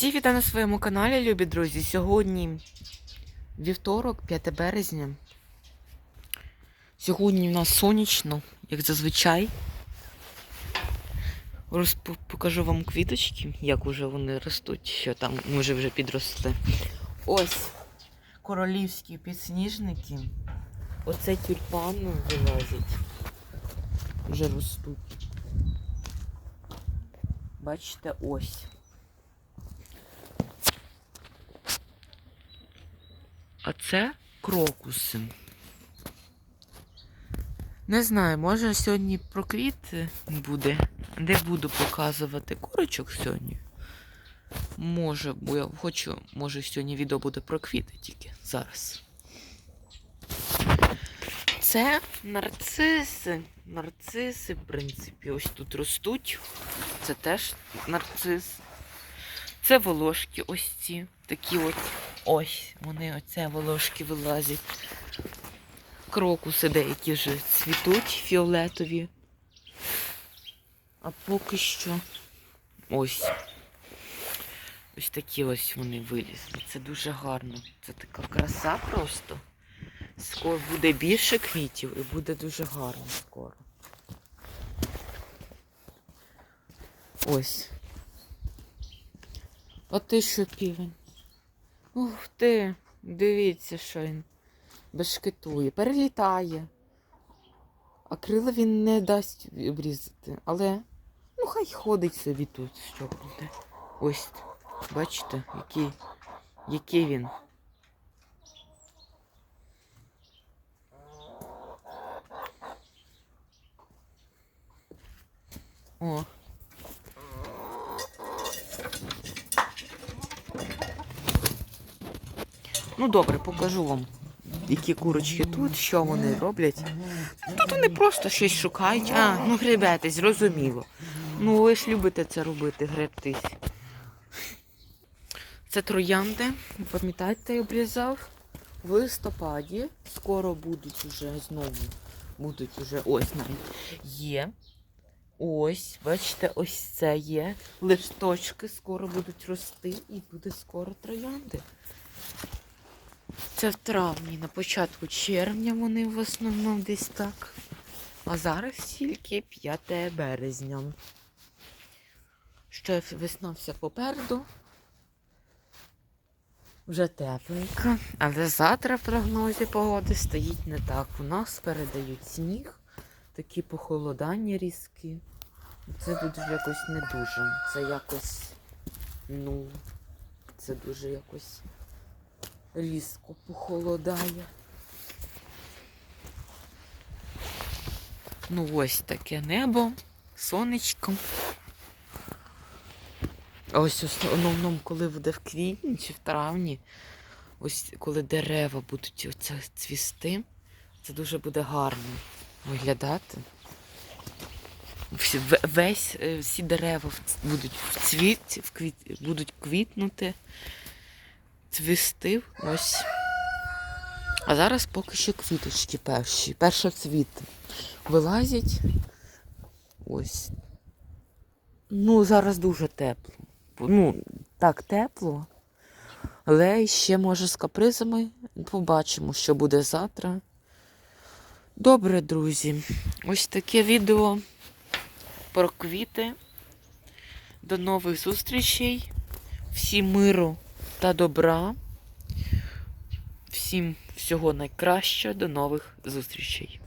Всі вітаю на своєму каналі, любі друзі. Сьогодні вівторок, 5 березня. Сьогодні у нас сонячно, як зазвичай. Розп... Покажу вам квіточки, як уже вони ростуть, що там може вже підросли. Ось королівські підсніжники. Оце тюльпани вилазять. Вже ростуть. Бачите, ось. А це крокуси. Не знаю, може сьогодні проквіти буде, де буду показувати курочок сьогодні. Може, бо я хочу, може сьогодні відео буде про квіти тільки зараз. Це нарциси. Нарциси, в принципі, ось тут ростуть. Це теж нарцис. Це волошки ось ці. Такі от ось. Вони оце волошки вилазять. Крокуси деякі вже цвітуть фіолетові. А поки що ось. Ось такі ось вони вилізли. Це дуже гарно. Це така краса просто. Скоро буде більше квітів і буде дуже гарно скоро. Ось. А ти що, півень? Ух ти, дивіться, що він бешкетує, перелітає. А крила він не дасть обрізати. Але ну хай ходить собі тут, що буде. Ось, бачите, який, який він. О. Ну добре, покажу вам, які курочки тут, що вони роблять. Тут вони просто щось шукають. А, ну гребетесь, зрозуміло. Ну ви ж любите це робити, гребтись. Це троянди, пам'ятаєте, я обрізав в листопаді. Скоро будуть уже знову. Будуть уже ось навіть є. Ось, бачите, ось це є. Листочки скоро будуть рости і буде скоро троянди. Це в травні, на початку червня вони в основному десь так. А зараз тільки 5 березня. Ще весна вся попереду. Вже тепленько. Але завтра в прогнозі погоди стоїть не так. У нас передають сніг, такі похолодання різкі. Це буде якось не дуже. Це якось, ну, це дуже якось різко похолодає. Ну, ось таке небо, сонечко. А ось основному, коли буде в квітні чи в травні, ось коли дерева будуть оце цвісти, це дуже буде гарно виглядати. Всі, весь, е, всі дерева будуть в цвіт, в квіт, будуть квітнути, цвісти. Ось. А зараз поки що квіточки перші. Першоцвіти вилазять. Ось. Ну, зараз дуже тепло. Ну, так тепло. Але ще може з капризами. Побачимо, що буде завтра. Добре, друзі. Ось таке відео про квіти. До нових зустрічей. Всім миру та добра. Всім всього найкращого. До нових зустрічей.